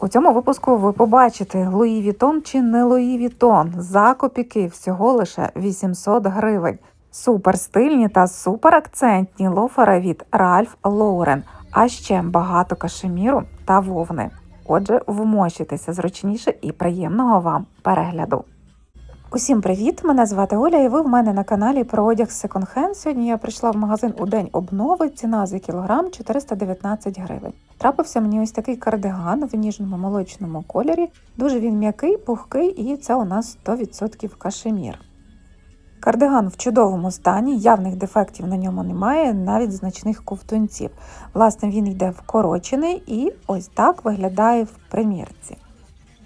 У цьому випуску ви побачите Луї Вітон чи не Луї Вітон за копіки всього лише 800 гривень. Супер стильні та супер акцентні лофери від Ральф Лоурен, а ще багато кашеміру та вовни. Отже, вмощуйтеся зручніше і приємного вам перегляду. Усім привіт! Мене звати Оля, і ви в мене на каналі про одяг Second Hand. Сьогодні я прийшла в магазин у день обнови. Ціна за кілограм 419 гривень. Трапився мені ось такий кардиган в ніжному молочному кольорі. Дуже він м'який, пухкий, і це у нас 100% кашемір. Кардиган в чудовому стані, явних дефектів на ньому немає, навіть значних ковтунців. Власне, він йде вкорочений і ось так виглядає в примірці.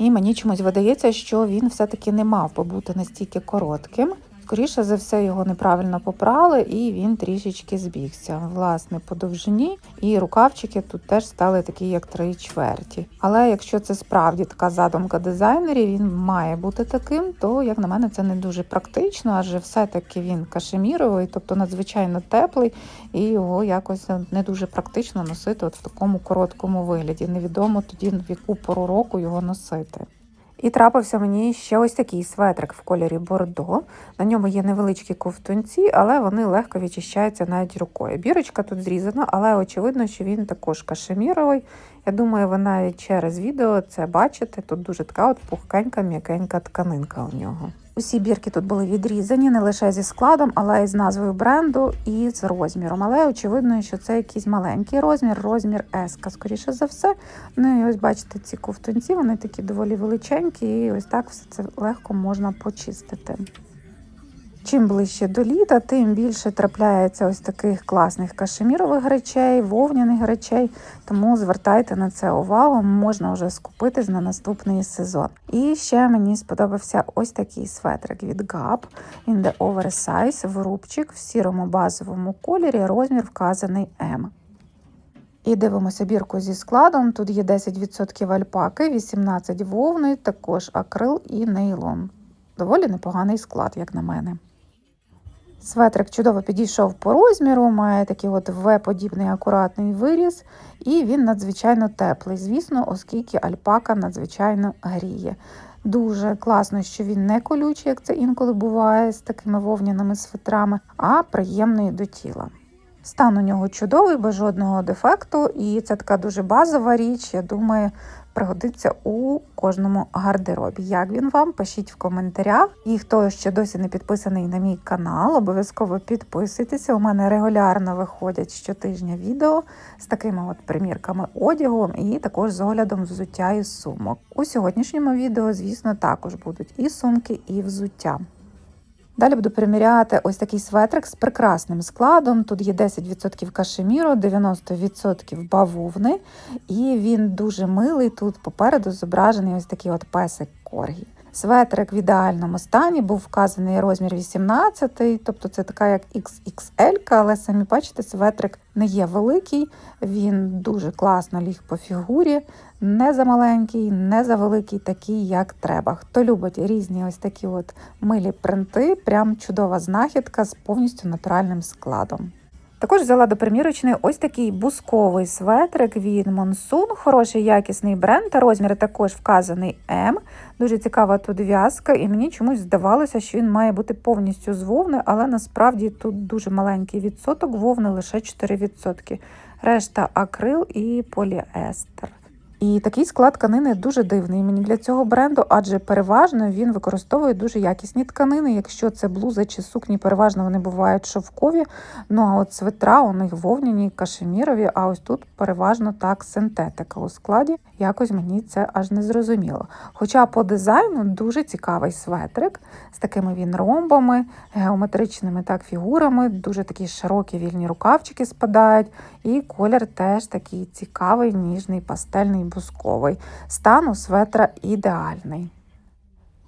І мені чомусь видається, що він все-таки не мав би бути настільки коротким. Скоріше за все, його неправильно попрали, і він трішечки збігся. Власне, по довжині, і рукавчики тут теж стали такі, як три чверті. Але якщо це справді така задумка дизайнерів, він має бути таким, то як на мене це не дуже практично, адже все-таки він кашеміровий, тобто надзвичайно теплий, і його якось не дуже практично носити от в такому короткому вигляді. Невідомо тоді в яку пору року його носити. І трапився мені ще ось такий светрик в кольорі бордо. На ньому є невеличкі ковтунці, але вони легко відчищаються навіть рукою. Бірочка тут зрізана, але очевидно, що він також кашеміровий. Я думаю, ви навіть через відео це бачите. Тут дуже така от пухкенька, м'якенька тканинка у нього. Усі бірки тут були відрізані не лише зі складом, але й з назвою бренду і з розміром. Але очевидно, що це якийсь маленький розмір, розмір S, скоріше за все. Ну і ось бачите, ці ковтунці, вони такі доволі величенькі, і ось так все це легко можна почистити. Чим ближче до літа, тим більше трапляється ось таких класних кашемірових речей, вовняних речей. Тому звертайте на це увагу, можна вже скупитись на наступний сезон. І ще мені сподобався ось такий светрик від Gap. Він де оверсайз, врубчик в сірому базовому кольорі, розмір вказаний М. І дивимося бірку зі складом. Тут є 10% альпаки, 18 вовни, також акрил і нейлон. Доволі непоганий склад, як на мене. Светрик чудово підійшов по розміру, має такий от В-подібний акуратний виріз, і він надзвичайно теплий, звісно, оскільки альпака надзвичайно гріє. Дуже класно, що він не колючий, як це інколи буває з такими вовняними светрами, а приємний до тіла. Стан у нього чудовий, без жодного дефекту, і це така дуже базова річ. Я думаю, пригодиться у кожному гардеробі. Як він вам? Пишіть в коментарях. І хто ще досі не підписаний на мій канал, обов'язково підписуйтеся. У мене регулярно виходять щотижня відео з такими от примірками одягу і також з оглядом взуття і сумок. У сьогоднішньому відео, звісно, також будуть і сумки, і взуття. Далі буду приміряти ось такий светрик з прекрасним складом. Тут є 10% кашеміру, 90% бавовни, і він дуже милий. Тут попереду зображений ось такий от песик коргі. Светрик в ідеальному стані був вказаний розмір 18, тобто це така як XXL, але самі бачите, светрик не є великий, він дуже класно ліг по фігурі, не за маленький, не за великий, такий, як треба. Хто любить різні ось такі от милі принти, прям чудова знахідка з повністю натуральним складом. Також взяла до примірочної ось такий бусковий светрик від Monsoon, хороший якісний бренд, та розмір також вказаний М. Дуже цікава тут в'язка, і мені чомусь здавалося, що він має бути повністю з вовни, але насправді тут дуже маленький відсоток вовни, лише 4%. Решта акрил і поліестер. І такий склад тканини дуже дивний мені для цього бренду, адже переважно він використовує дуже якісні тканини. Якщо це блуза чи сукні, переважно вони бувають шовкові. Ну а от свитра у них вовняні, кашемірові, а ось тут переважно так синтетика у складі. Якось мені це аж не зрозуміло. Хоча по дизайну дуже цікавий светрик з такими він ромбами, геометричними так фігурами, дуже такі широкі вільні рукавчики спадають, і колір теж такий цікавий, ніжний, пастельний, бусковий. Стан у светра ідеальний.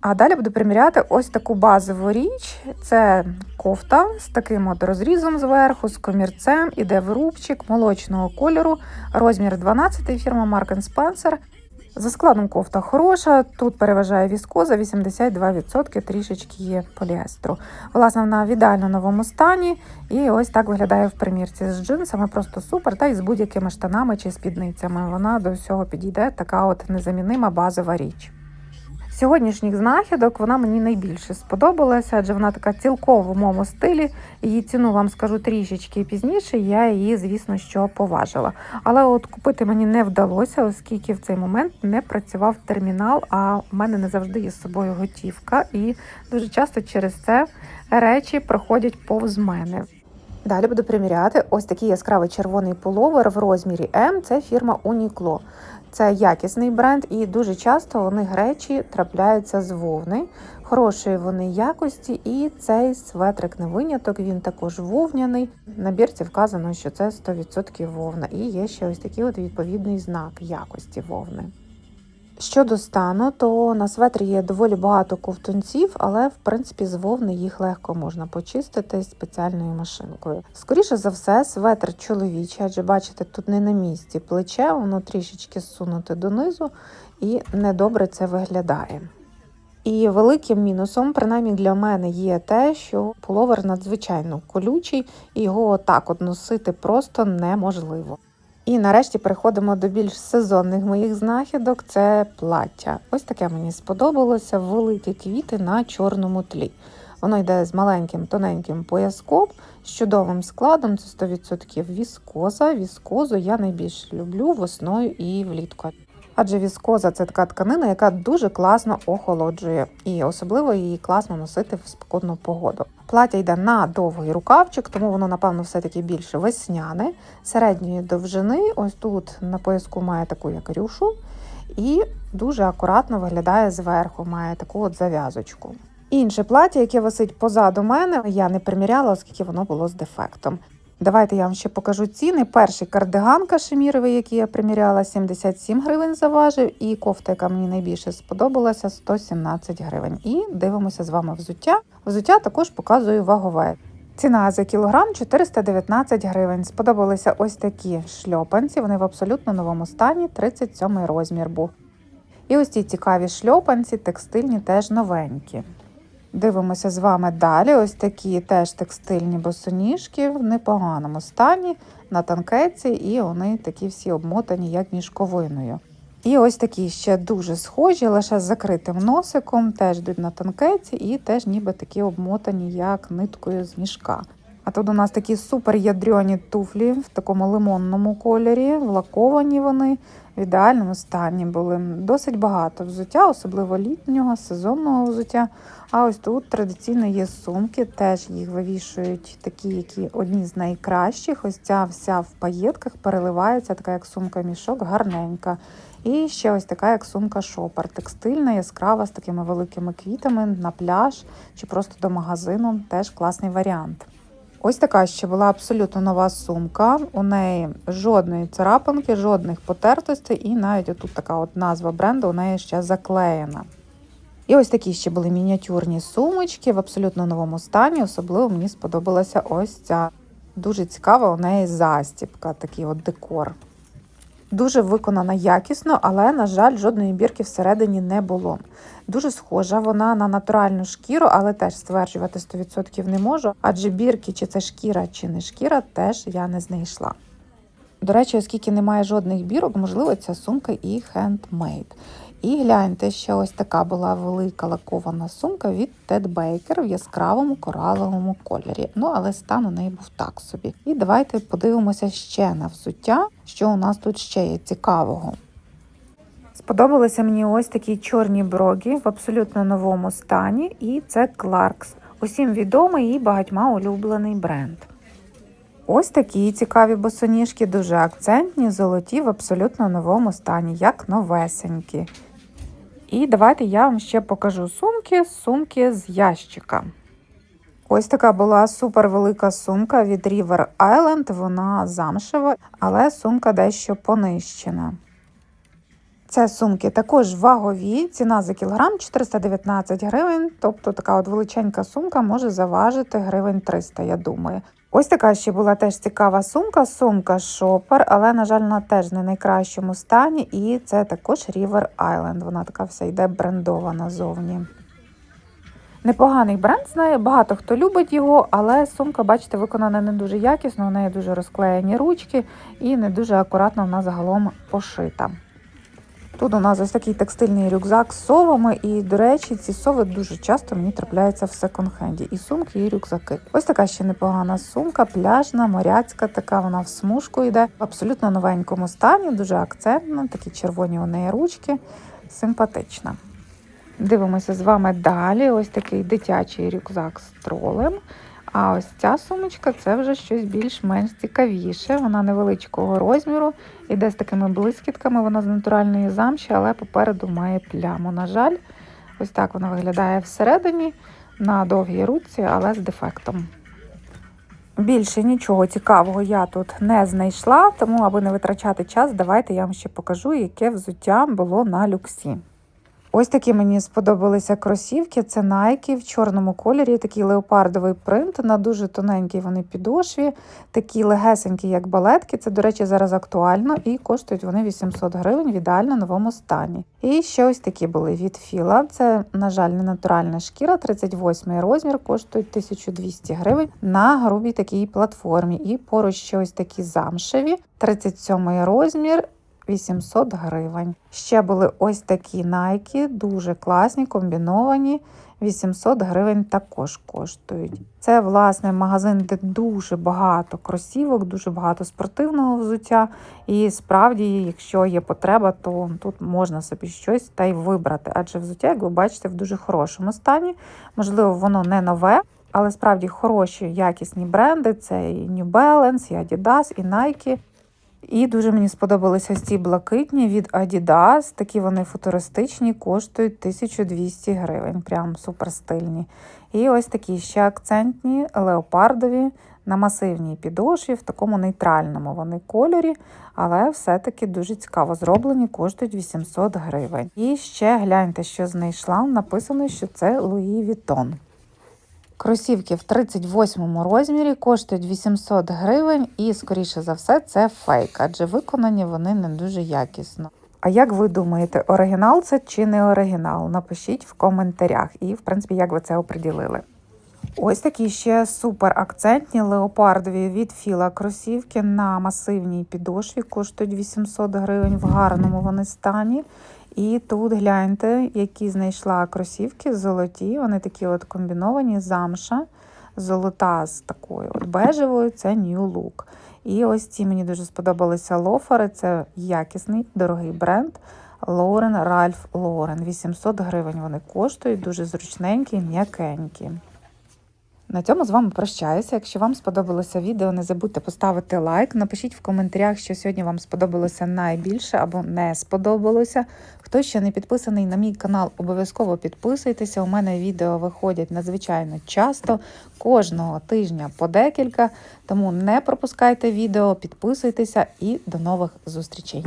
А далі буду приміряти ось таку базову річ. Це кофта з таким от розрізом зверху, з комірцем, іде врубчик молочного кольору, розмір 12 фірма Mark Spencer. За складом кофта хороша, тут переважає віскоза 82%, трішечки є поліестру. Власне, вона в ідеально новому стані, і ось так виглядає в примірці з джинсами, просто супер, та й з будь-якими штанами чи спідницями. Вона до всього підійде, така от незамінима базова річ. Сьогоднішніх знахідок вона мені найбільше сподобалася, адже вона така цілком моєму стилі. Її ціну вам скажу трішечки пізніше. Я її, звісно, що поважила. Але от купити мені не вдалося, оскільки в цей момент не працював термінал, а в мене не завжди є з собою готівка, і дуже часто через це речі проходять повз мене. Далі буду приміряти ось такий яскравий червоний пуловер в розмірі М. Це фірма Uniqlo. Це якісний бренд, і дуже часто у них речі трапляються з вовни. Хорошої вони якості, і цей светрик не виняток, він також вовняний. На бірці вказано, що це 100% вовна, і є ще ось такий от відповідний знак якості вовни. Щодо стану, то на светрі є доволі багато ковтунців, але в принципі з вовни їх легко можна почистити спеціальною машинкою. Скоріше за все, светр чоловічий, адже бачите, тут не на місці плече, воно трішечки зсунуте донизу, і недобре це виглядає. І великим мінусом, принаймні для мене, є те, що пуловер надзвичайно колючий, і його отак от носити просто неможливо. І нарешті переходимо до більш сезонних моїх знахідок. Це плаття. Ось таке мені сподобалося великі квіти на чорному тлі. Воно йде з маленьким тоненьким пояском, з чудовим складом. Це 100% віскоза. Віскозу я найбільше люблю весною і влітку. Адже віскоза це така тканина, яка дуже класно охолоджує, і особливо її класно носити в спекотну погоду. Плаття йде на довгий рукавчик, тому воно, напевно, все-таки більше весняне, середньої довжини. Ось тут на пояску має таку як рюшу, і дуже акуратно виглядає зверху, має таку от зав'язочку. Інше плаття, яке висить позаду мене, я не приміряла, оскільки воно було з дефектом. Давайте я вам ще покажу ціни. Перший кардиган кашеміровий, який я приміряла, 77 гривень заважив, і кофта, яка мені найбільше сподобалася, 117 гривень. І дивимося з вами взуття. Взуття також показую вагове. Ціна за кілограм 419 гривень. Сподобалися ось такі шльопанці. Вони в абсолютно новому стані, 37 розмір був. І ось ці цікаві шльопанці, текстильні, теж новенькі. Дивимося з вами далі. Ось такі теж текстильні босоніжки в непоганому стані на танкеці, і вони такі всі обмотані як мішковиною. І ось такі ще дуже схожі, лише з закритим носиком, теж йдуть на танкеці і теж ніби такі обмотані, як ниткою з мішка. А тут у нас такі супер ядрьоні туфлі в такому лимонному кольорі, лаковані вони в ідеальному стані були. Досить багато взуття, особливо літнього, сезонного взуття. А ось тут традиційно є сумки, теж їх вивішують такі, які одні з найкращих. Ось ця вся в паєтках переливається, така як сумка-мішок, гарненька. І ще ось така, як сумка шопер, текстильна, яскрава з такими великими квітами на пляж чи просто до магазину. Теж класний варіант. Ось така ще була абсолютно нова сумка. У неї жодної царапинки, жодних потертостей, і навіть отут така от назва бренду у неї ще заклеєна. І ось такі ще були мініатюрні сумочки в абсолютно новому стані. Особливо мені сподобалася ось ця. Дуже цікава у неї застіпка, такий от декор. Дуже виконана якісно, але, на жаль, жодної бірки всередині не було. Дуже схожа вона на натуральну шкіру, але теж стверджувати 100% не можу, адже бірки, чи це шкіра, чи не шкіра, теж я не знайшла. До речі, оскільки немає жодних бірок, можливо, ця сумка і хендмейд. І гляньте, ще ось така була велика лакована сумка від Ted Baker в яскравому кораловому кольорі. Ну, але стан у неї був так собі. І давайте подивимося ще на взуття, що у нас тут ще є цікавого. Сподобалися мені ось такі чорні брогі в абсолютно новому стані, і це Clarks. Усім відомий і багатьма улюблений бренд. Ось такі цікаві босоніжки, дуже акцентні, золоті в абсолютно новому стані, як новесенькі. І давайте я вам ще покажу сумки, сумки з ящика. Ось така була супер велика сумка від River Island, вона замшева, але сумка дещо понищена. Це сумки також вагові, ціна за кілограм 419 гривень, тобто така от величенька сумка може заважити гривень 300, я думаю. Ось така ще була теж цікава сумка, сумка шопер, але, на жаль, вона теж не в найкращому стані. І це також River Island. Вона така вся йде брендована зовні. Непоганий бренд знає, багато хто любить його, але сумка, бачите, виконана не дуже якісно, у неї дуже розклеєні ручки і не дуже акуратно вона загалом пошита. Тут у нас ось такий текстильний рюкзак з совами, і, до речі, ці сови дуже часто мені трапляються в секонд-хенді. І сумки, і рюкзаки. Ось така ще непогана сумка, пляжна, моряцька, така вона в смужку йде. В абсолютно новенькому стані, дуже акцентна, такі червоні у неї ручки, симпатична. Дивимося з вами далі. Ось такий дитячий рюкзак з тролем. А ось ця сумочка це вже щось більш-менш цікавіше. Вона невеличкого розміру, іде з такими блискітками, вона з натуральної замші, але попереду має пляму. На жаль, ось так вона виглядає всередині на довгій руці, але з дефектом. Більше нічого цікавого я тут не знайшла, тому, аби не витрачати час, давайте я вам ще покажу, яке взуття було на люксі. Ось такі мені сподобалися кросівки. Це Nike в чорному кольорі, такий леопардовий принт на дуже тоненькій вони підошві, такі легесенькі, як балетки. Це, до речі, зараз актуально і коштують вони 800 гривень в ідеально новому стані. І ще ось такі були від Філа. Це, на жаль, не натуральна шкіра, 38 розмір, коштують 1200 гривень на грубій такій платформі. І поруч ще ось такі замшеві, 37 розмір. 800 гривень. Ще були ось такі найки, дуже класні, комбіновані. 800 гривень також коштують. Це, власне, магазин, де дуже багато кросівок, дуже багато спортивного взуття. І справді, якщо є потреба, то тут можна собі щось та й вибрати. Адже взуття, як ви бачите, в дуже хорошому стані. Можливо, воно не нове. Але справді хороші якісні бренди це і New Balance, і Adidas, і Nike. І дуже мені сподобалися ось ці блакитні від Adidas. Такі вони футуристичні, коштують 1200 гривень. Прям супер стильні. І ось такі ще акцентні, леопардові на масивній підошві, в такому нейтральному вони кольорі, але все-таки дуже цікаво зроблені, коштують 800 гривень. І ще гляньте, що знайшла. Написано, що це Луї Вітон. Кросівки в 38 розмірі коштують 800 гривень, і, скоріше за все, це фейк, адже виконані вони не дуже якісно. А як ви думаєте, оригінал це чи не оригінал? Напишіть в коментарях, і, в принципі, як ви це оприділили. Ось такі ще супер акцентні леопардові від філа кросівки на масивній підошві коштують 800 гривень в гарному вони стані. І тут гляньте, які знайшла кросівки золоті. Вони такі от комбіновані, замша, золота з такою от бежевою це New Look. І ось ці мені дуже сподобалися лофери. Це якісний, дорогий бренд. Lauren Ralph Lauren. 800 гривень вони коштують, дуже зручненькі, м'якенькі. На цьому з вами прощаюся. Якщо вам сподобалося відео, не забудьте поставити лайк. Напишіть в коментарях, що сьогодні вам сподобалося найбільше або не сподобалося. Хто ще не підписаний на мій канал, обов'язково підписуйтеся. У мене відео виходять надзвичайно часто, кожного тижня по декілька. Тому не пропускайте відео, підписуйтеся і до нових зустрічей.